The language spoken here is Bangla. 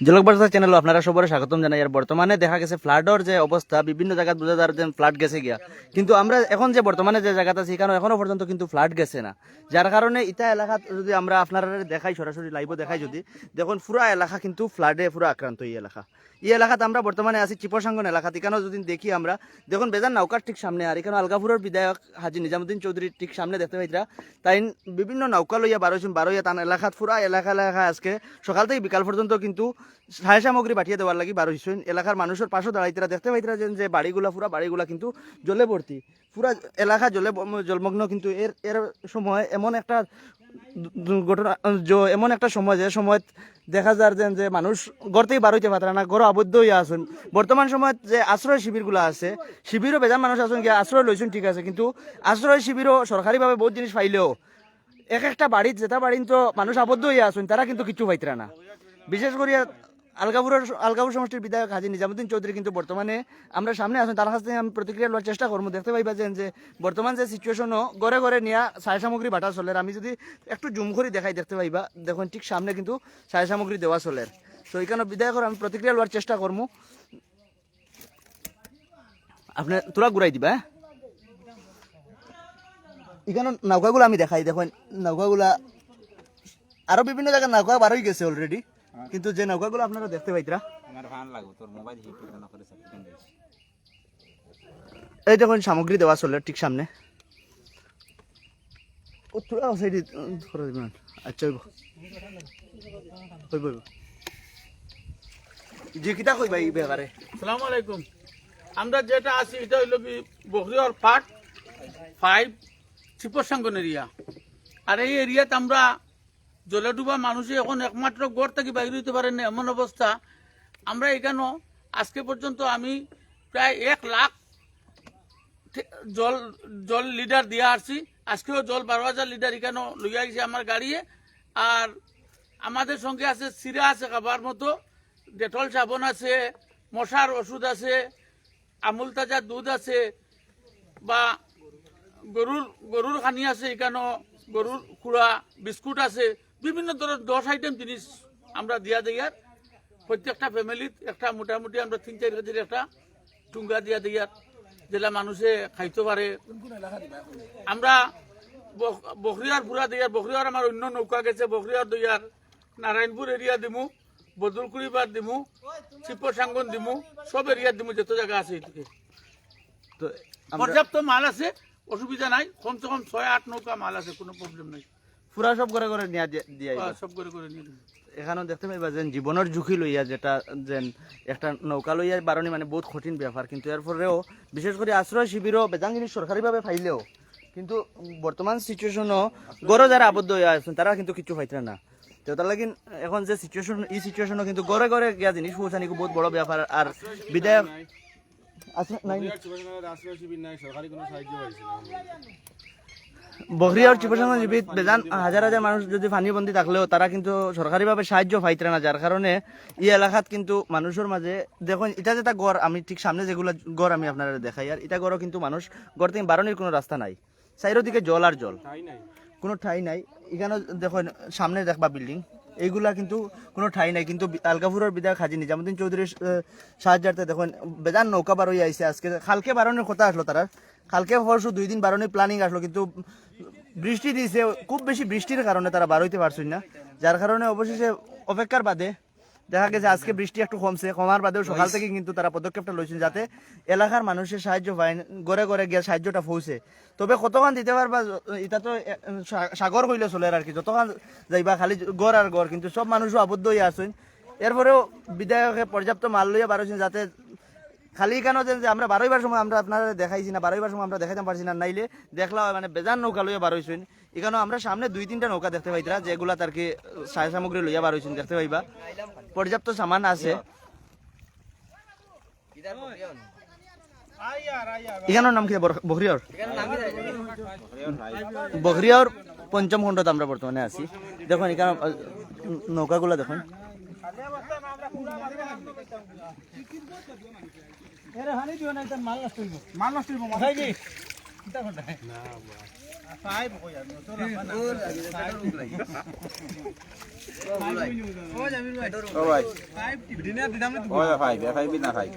জলকবার্তা চ্যানেল আপনারা সবার স্বাগতম জানাই। আর বর্তমানে দেখা গেছে ফ্লাডর যে অবস্থা, বিভিন্ন জায়গায় বোঝা যার যে ফ্লাড গেছে গিয়া। কিন্তু আমরা এখন যে বর্তমানে যে জায়গাতে আছি এখানে এখনও পর্যন্ত কিন্তু ফ্লাড গেছে না? যার কারণে ইটা এলাকা যদি আমরা আপনারা দেখাই, সরাসরি লাইভও দেখাই যদি, দেখুন পুরা এলাকা কিন্তু ফ্লাডে পুরো আক্রান্ত এই এলাকা। এই এলাকাতে আমরা বর্তমানে আছি চিপসাঙ্গন এলাকাতে। এখানেও যদি দেখি আমরা, দেখুন বেজান নৌকার ঠিক সামনে, আর এখানে আলগাপুরের বিধায়ক হাজি নিজামুদ্দিন চৌধুরীর ঠিক সামনে দেখতে পাইতরা, তাই বিভিন্ন নৌকা লইয়া বারোইছেন বারোইয়া তান এলাকাত পুরা এলাকা এলাকা আজকে সকাল থেকে বিকাল পর্যন্ত কিন্তু সাহায্য সামগ্রী পাঠিয়ে দেওয়ার লাগি বারো হইছেন এলাকার মানুষের পাশে দাঁড়াইতেরা দেখতে পাইতরা যে বাড়িগুলা পুরা বাড়িগুলা কিন্তু জলে ভর্তি। পুরা এলাকা জলে জলমগ্ন কিন্তু এর এর সময় এমন একটা জ- এমন একটা সময় যে সময় দেখা যায় যে যে মানুষ ঘর থেকে বার হইতে পারে না, ঘর আবদ্ধ হইয়া আছেন। বর্তমান সময় যে আশ্রয় শিবিরগুলো আছে, শিবিরও বেজান মানুষ আছেন গিয়া আশ্রয় লইছেন, ঠিক আছে। কিন্তু আশ্রয় শিবিরও সরকারিভাবে বহুত জিনিস পাইলেও, এক একটা বাড়িত যেটা বাড়িত তো মানুষ আবদ্ধ হইয়া আছেন, তারা কিন্তু কিছু পাইতরা না। বিশেষ করে আলগাপুরের আলগাপুর সমষ্টির বিধায়ক হাজি নিজামুদ্দিন চৌধুরী কিন্তু বর্তমানে আমরা সামনে আসুন তার কাছ থেকে আমি প্রতিক্রিয়া লওয়ার চেষ্টা করব। দেখতে পাইবা যে বর্তমান যে সিচুয়েশনও ঘরে ঘরে নিয়া সায় সামগ্রী বাটা চলের। আমি যদি একটু জুম করে দেখাই, দেখতে পাইবা, দেখুন ঠিক সামনে কিন্তু সায় সামগ্রী দেওয়া চলের। তো এইখানে বিধায়কের আমি প্রতিক্রিয়া লওয়ার চেষ্টা করব। আপনি তোরা ঘুরাই দিবা হ্যাঁ? এখানে নৌকাগুলো আমি দেখাই, দেখুন, নৌকাগুলা আরও বিভিন্ন জায়গায় নৌকা বার হয়ে গেছে অলরেডি কিন্তু যে নৌকাগুলো আপনারা দেখতে পাইতরা আমার ভালো লাগবে তোর মোবাইল হিট না করে এই দেখুন সামগ্রী দেওয়া চলে ঠিক সামনে। সাইডে দিবেন। আচ্ছা হইব। হইব হইব। যে কিতা কইবা এই বেগারে সালামু আলাইকুম। আমরা যেটা আছি এটা হইল কি বকরিয়ার পার্ট ফাইভ চিপসাঙ্গন এরিয়া আর এই এরিয়াতে আমরা জলে ডুবা মানুষে এখন একমাত্র গড় থেকে বাইরে হইতে পারে না, এমন অবস্থা। আমরা এখানে আজকে পর্যন্ত আমি প্রায় এক লাখ জল জল লিডার দিয়ে আসছি। আজকেও জল বারো হাজার লিটার এখানে লইয়া গেছে আমার গাড়িয়ে। আর আমাদের সঙ্গে আছে, সিরা আছে খাবার মতো। ডেটল সাবন আছে, মশার ওষুধ আছে, আমুল তাজা দুধ আছে, বা গরুর গরুর খানি আছে এখানে গরুর খুড়া, বিস্কুট আছে। বিভিন্ন ধরনের দশ আইটেম জিনিস আমরা দিয়া দিয়ার প্রত্যেকটা ফ্যামিলিত একটা মোটামুটি আমরা তিন চার কেজির একটা টুঙ্গা দিয়া দিয়ার যেটা মানুষে খাইতে পারে। আমরা বখ- বখরিয়ার পুরা দিয়ার বখরিয়ার আমার অন্য নৌকা গেছে বখরিয়ার দিয়ার নারায়ণপুর এরিয়া দিমু বদলকুড়িবার দিমু চিপসাঙ্গন দিমু সব এরিয়া দিমু যত জায়গা আছে এদিকে পর্যাপ্ত মাল আছে অসুবিধা নাই কমসে কম ছয় আট নৌকা মাল আছে কোনো প্রবলেম নাই। পুরা সব করে করে নিয়া দিয়া সব করে করে নিয়ে এখানেও দেখতে পাইবা যে জীবনের ঝুঁকি লইয়া যেটা যেন একটা নৌকা লইয়া বারণি মানে বহুত কঠিন ব্যাপার। কিন্তু এর পরেও বিশেষ করে আশ্রয় শিবিরও বেজান জিনিস সরকারিভাবে ফাইলেও। কিন্তু বর্তমান সিচুয়েশনও গড়ে যারা আবদ্ধ হয়ে আছেন তারা কিন্তু কিছু পাইতে না। তো তার লাগি এখন যে সিচুয়েশন এই সিচুয়েশনও কিন্তু গড়ে গড়ে গিয়া জিনিস পৌঁছানি খুব বহুত বড় ব্যাপার। আর বিধায়ক আশ্রয় শিবির নাই সরকারি কোনো সাহায্য পাইছে বকরিয়ার চিকিৎসা জীবিত বেজান হাজার হাজার মানুষ যদি ফানিবন্দি থাকলেও তারা কিন্তু সরকারিভাবে সাহায্য পাইতে না যার কারণে এই এলাকাত কিন্তু মানুষের মাঝে দেখুন এটা যেটা গড় আমি ঠিক সামনে যেগুলো গড় আমি আপনারা দেখাই আর এটা গড়ও কিন্তু মানুষ গড় থেকে বারণের কোনো রাস্তা নাই। চাইরো দিকে জল। আর জল কোনো ঠাই নাই। এখানে দেখুন সামনে দেখবা বিল্ডিং। এইগুলা কিন্তু কোনো ঠাই নাই। কিন্তু আলগাপুরের বিধায়ক হাজি নিজামুদ্দিন চৌধুরীর সাহায্যার্থে দেখুন বেজান নৌকা বারোই আইসে আজকে কালকে বারণের কথা আসলো তারা কালকে পরশু দুই দিন বারণের প্ল্যানিং আসলো কিন্তু বৃষ্টি দিয়েছে খুব বেশি বৃষ্টির কারণে তারা বারোইতে পারছেন না। যার কারণে অবশেষে অপেক্ষার বাদে দেখা গেছে আজকে বৃষ্টি একটু কমছে কমার বাদেও সকাল থেকে কিন্তু তারা পদক্ষেপটা লইছেন যাতে এলাকার মানুষের সাহায্য পায় গড়ে গড়ে গিয়ে সাহায্যটা পৌঁছে তবে কতক্ষণ দিতে পারবা এটা তো সাগর হইলে চলে আর কি যতক্ষণ যাইবা খালি গড় আর গড় কিন্তু সব মানুষও আবদ্ধ হয়ে আছেন। এরপরেও বিধায়কে পর্যাপ্ত মাল লইয়া বারোছেন যাতে খালি কেন যে আমরা বারোইবার সময় আমরা আপনারা দেখাইছি না, বারোইবার সময় আমরা দেখাইতে পারছি না, নাইলে দেখলাম মানে বেজান নৌকা লইয়া বার হইছেন। এখানে আমরা সামনে দুই তিনটা নৌকা দেখতে পাইতরা, যেগুলা তার কি সায় সামগ্রী লইয়া বার হইছেন, দেখতে পাইবা। পর্যাপ্ত সামান আছে। এখানোর নাম কি? বখরিয়র বখরিয়র পঞ্চম খণ্ডত আমরা বর্তমানে আছি। দেখুন এখানে নৌকাগুলা দেখুন। এরে হানি দিও না এটা মাল নষ্ট হইব। মাল নষ্ট হইব মাথায় কি? চিন্তা করতে না সাহেব কই আমি তো রাখা না। সাহেব রুক লাগি। ও জামিল ভাই ও ভাই। 5 ডিনার দিলাম না তুই ও ভাই ভাই ভাই না ভাই।